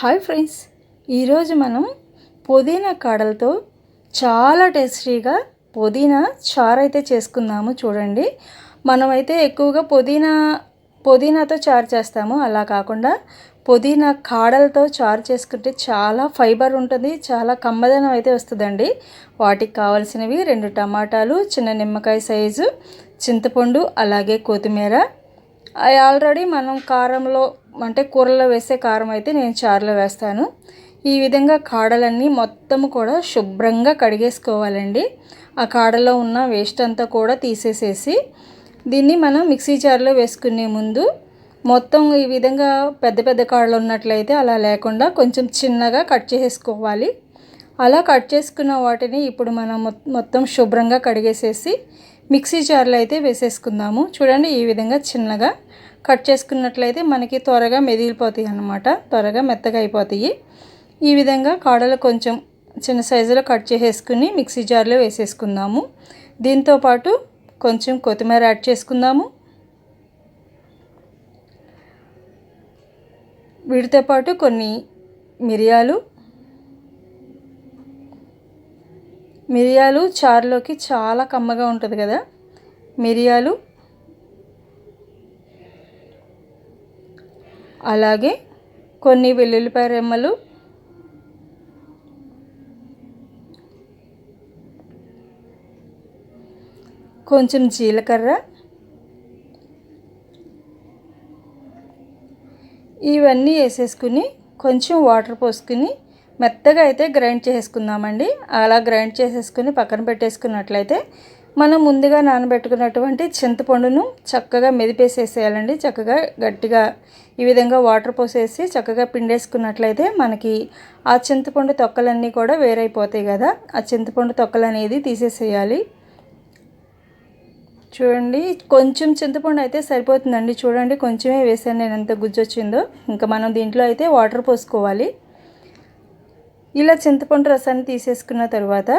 Hi friends. ఈరోజు మనం పుదీనా కాడలతో చాలా టేస్టీగా పుదీనా చారు అయితే చేసుకుందాము చూడండి. మనమైతే ఎక్కువగా పుదీనా పుదీనాతో చారు చేస్తాము. అలా కాకుండా పుదీనా కాడలతో చారు చేసుకుంటే చాలా ఫైబర్ ఉంటుంది చాలా కమ్మదనం అయితే వస్తుందండి. వాటికి కావాల్సినవి రెండు టమాటాలు చిన్న నిమ్మకాయ సైజు చింతపండు అలాగే కొత్తిమీర. ఆల్రెడీ మనం కారంలో అంటే కూరలో వేసే కారం అయితే నేను చారులో వేస్తాను. ఈ విధంగా కాడలన్నీ మొత్తం కూడా శుభ్రంగా కడిగేసుకోవాలండి. ఆ కాడలో ఉన్న వేస్ట్ అంతా కూడా తీసేసేసి దీన్ని మనం మిక్సీ జార్లో వేసుకునే ముందు మొత్తం ఈ విధంగా పెద్ద పెద్ద కాడలు ఉన్నట్లయితే అలా లేకుండా కొంచెం చిన్నగా కట్ చేసేసుకోవాలి. అలా కట్ చేసుకున్న వాటిని ఇప్పుడు మనం మొత్తం శుభ్రంగా కడిగేసేసి మిక్సీ జార్లో అయితే వేసేసుకుందాము. చూడండి ఈ విధంగా చిన్నగా కట్ చేసుకున్నట్లయితే మనకి త్వరగా మెదిలిపోతాయి అన్నమాట. త్వరగా మెత్తగా అయిపోతాయి. ఈ విధంగా కాడలు కొంచెం చిన్న సైజులో కట్ చేసేసుకుని మిక్సీ జార్లో వేసేసుకుందాము. దీంతోపాటు కొంచెం కొత్తిమీర యాడ్ చేసుకుందాము. వీటితో పాటు కొన్ని మిరియాలు. మిరియాలు చారులోకి చాలా కమ్మగా ఉంటుంది కదా. మిరియాలు అలాగే కొన్ని వెల్లుల్లిపాయ రెమ్మలు కొంచెం జీలకర్ర ఇవన్నీ వేసేసుకుని కొంచెం వాటర్ పోసుకుని మెత్తగా అయితే గ్రైండ్ చేసుకుందామండి. అలా గ్రైండ్ చేసేసుకుని పక్కన పెట్టేసుకున్నట్లయితే మనం ముందుగా నానబెట్టుకున్నటువంటి చింతపండును చక్కగా మెదిపేసేసేయాలండి. చక్కగా గట్టిగా ఈ విధంగా వాటర్ పోసేసి చక్కగా పిండేసుకున్నట్లయితే మనకి ఆ చింతపండు తొక్కలన్నీ కూడా వేరైపోతాయి కదా. ఆ చింతపండు తొక్కలు అనేది తీసేసేయాలి. చూడండి కొంచెం చింతపండు అయితే సరిపోతుందండి. చూడండి కొంచెమే వేసాను నేను ఎంత గుజ్జొచ్చిందో. ఇంకా మనం దీంట్లో అయితే వాటర్ పోసుకోవాలి. ఇలా చింతపండు రసాన్ని తీసేసుకున్న తర్వాత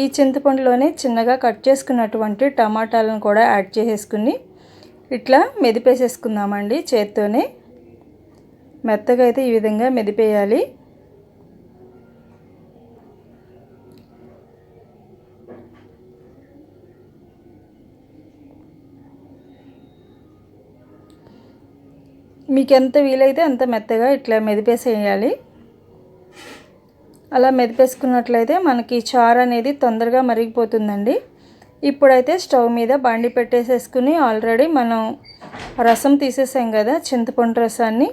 ఈ చింతపండులోనే చిన్నగా కట్ చేసుకున్నటువంటి టమాటాలను కూడా యాడ్ చేసేసుకుని ఇట్లా మెదిపేసేసుకుందామండి చేత్తోనే. మెత్తగా అయితే ఈ విధంగా మెదిపేయాలి. మీకు ఎంత వీలైతే అంత మెత్తగా ఇట్లా మెదిపేసేయాలి. అలా మెదిపేసుకున్నట్లయితే మనకి చారు అనేది తొందరగా మరిగిపోతుందండి. ఇప్పుడైతే స్టవ్ మీద బండి పెట్టేసేసుకుని ఆల్రెడీ మనం రసం తీసేసాం కదా చింతపండు రసాన్ని.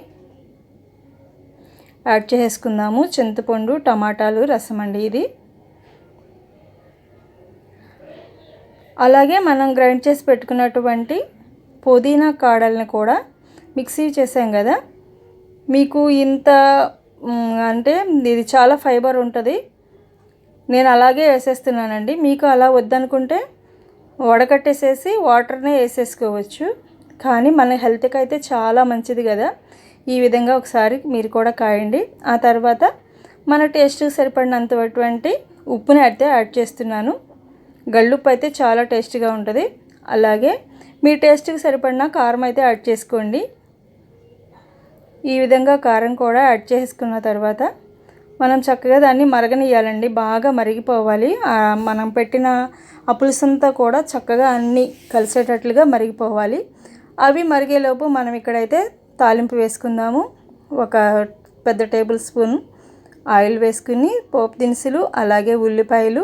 యాడ్ చేసుకుందాము చింతపండు టమాటాలు రసం అండి ఇది. అలాగే మనం గ్రైండ్ చేసి పెట్టుకున్నటువంటి పుదీనా కాడల్ని కూడా మిక్సీ చేసాం కదా మీకు ఇంత అంటే ఇది చాలా ఫైబర్ ఉంటుంది. నేను అలాగే వేసేస్తున్నానండి. మీకు అలా వద్దనుకుంటే వడకట్టేసేసి వాటర్నే వేసేసుకోవచ్చు. కానీ మన హెల్త్కి అయితే చాలా మంచిది కదా. ఈ విధంగా ఒకసారి మీరు కూడా కాయండి. ఆ తర్వాత మన టేస్ట్కి సరిపడినంతటువంటి ఉప్పుని అయితే యాడ్ చేస్తున్నాను. గళ్ళుప్పు అయితే చాలా టేస్టీగా ఉంటుంది. అలాగే మీ టేస్ట్కి సరిపడిన కారం అయితే యాడ్ చేసుకోండి. ఈ విధంగా కారం కూడా యాడ్ చేసుకున్న తర్వాత మనం చక్కగా దాన్ని మరగనియాలండి బాగా మరిగిపోవాలి. మనం పెట్టిన ఆ పులుసంతా కూడా చక్కగా అన్నీ కలిసేటట్లుగా మరిగిపోవాలి. అవి మరిగేలోపు మనం ఇక్కడైతే తాలింపు వేసుకుందాము. ఒక పెద్ద టేబుల్ స్పూన్ ఆయిల్ వేసుకుని పోపు దినుసులు అలాగే ఉల్లిపాయలు.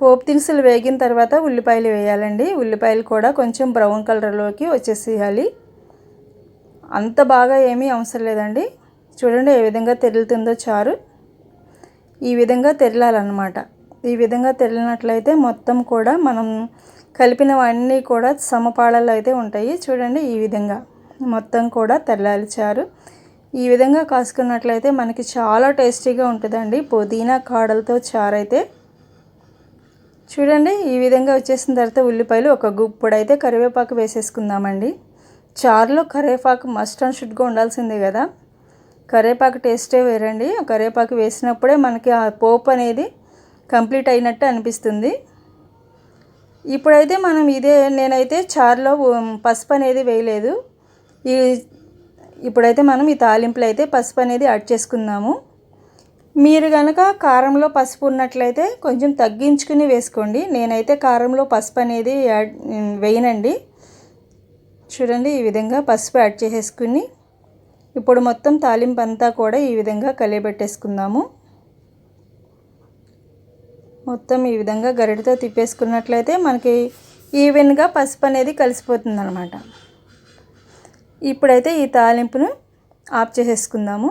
పోపు దినుసులు వేగిన తర్వాత ఉల్లిపాయలు వేయాలండి. ఉల్లిపాయలు కూడా కొంచెం బ్రౌన్ కలర్లోకి వచ్చేసేయాలి. అంత బాగా ఏమీ అవసరం లేదండి. చూడండి ఏ విధంగా తెరులుతుందో చారు. ఈ విధంగా తెరలాలన్నమాట. ఈ విధంగా తెరిలినట్లయితే మొత్తం కూడా మనం కలిపినవన్నీ కూడా సమపాళలు అయితే ఉంటాయి. చూడండి ఈ విధంగా మొత్తం కూడా తెల్లాలి చారు. ఈ విధంగా కాసుకున్నట్లయితే మనకి చాలా టేస్టీగా ఉంటుందండి పుదీనా కాడలతో చారు అయితే చూడండి ఈ విధంగా వచ్చేసిన తర్వాత ఉల్లిపాయలు ఒక గుప్పుడైతే కరివేపాకు వేసేసుకుందామండి. చారులో కరివేపాకు మస్ట్ అండ్ షుడ్గా ఉండాల్సిందే కదా. కరివేపాకు టేస్టే వేరండి. కరివేపాకు వేసినప్పుడే మనకి ఆ పోపు అనేది కంప్లీట్ అయినట్టు అనిపిస్తుంది. ఇప్పుడైతే మనం ఇదే నేనైతే చారులో పసుపు అనేది వేయలేదు. ఈ ఇప్పుడైతే మనం ఈ తాలింపులో అయితే పసుపు అనేది యాడ్ చేసుకుందాము. మీరు కనుక కారంలో పసుపు ఉన్నట్లయితే కొంచెం తగ్గించుకుని వేసుకోండి. నేనైతే కారంలో పసుపు అనేది యాడ్ వేయనండి. చూడండి ఈ విధంగా పసుపు యాడ్ చేసేసుకుని ఇప్పుడు మొత్తం తాలింపు అంతా కూడా ఈ విధంగా కలియబెట్టేసుకుందాము. మొత్తం ఈ విధంగా గరిటతో తిప్పేసుకున్నట్లయితే మనకి ఈవెన్గా పసుపు అనేది కలిసిపోతుంది అనమాట ఇప్పుడైతే ఈ తాలింపును ఆఫ్ చేసేసుకుందాము.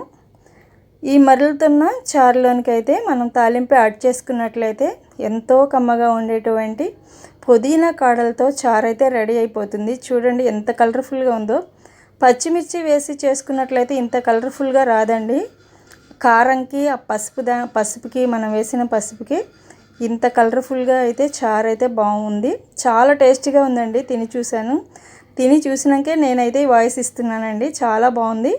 ఈ మరలుతున్న చారులోనికి అయితే మనం తాలింపు యాడ్ చేసుకున్నట్లయితే ఎంతో కమ్మగా ఉండేటువంటి పుదీనా కాడలతో చారు అయితే రెడీ అయిపోతుంది. చూడండి ఎంత కలర్ఫుల్గా ఉందో. పచ్చిమిర్చి వేసి చేసుకున్నట్లయితే ఇంత కలర్ఫుల్గా రాదండి. కారంకి ఆ పసుపు దా పసుపుకి మనం వేసిన పసుపుకి ఇంత కలర్ఫుల్గా అయితే చారు అయితే బాగుంది. చాలా టేస్టీగా ఉందండి. తిని చూశాను. తిని చూసినాకే నేనైతే వాయిస్ ఇస్తున్నానండి. చాలా బాగుంది.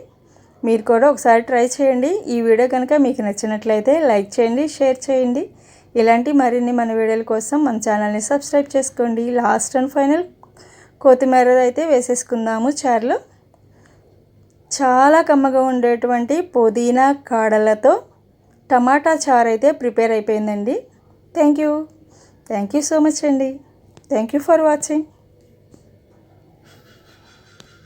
మీరు కూడా ఒకసారి ట్రై చేయండి. ఈ వీడియో కనుక మీకు నచ్చినట్లయితే లైక్ చేయండి షేర్ చేయండి. ఇలాంటి మరిన్ని మన వీడియోల కోసం మన ఛానల్ని సబ్స్క్రైబ్ చేసుకోండి. లాస్ట్ అండ్ ఫైనల్ కొత్తిమీర అయితే వేసేసుకుందాము చారులో. చాలా కమ్మగా ఉండేటువంటి పుదీనా కాడలతో టమాటా చారు అయితే ప్రిపేర్ అయిపోయిందండి. Thank you. Thank you so much అండి. Thank you for watching.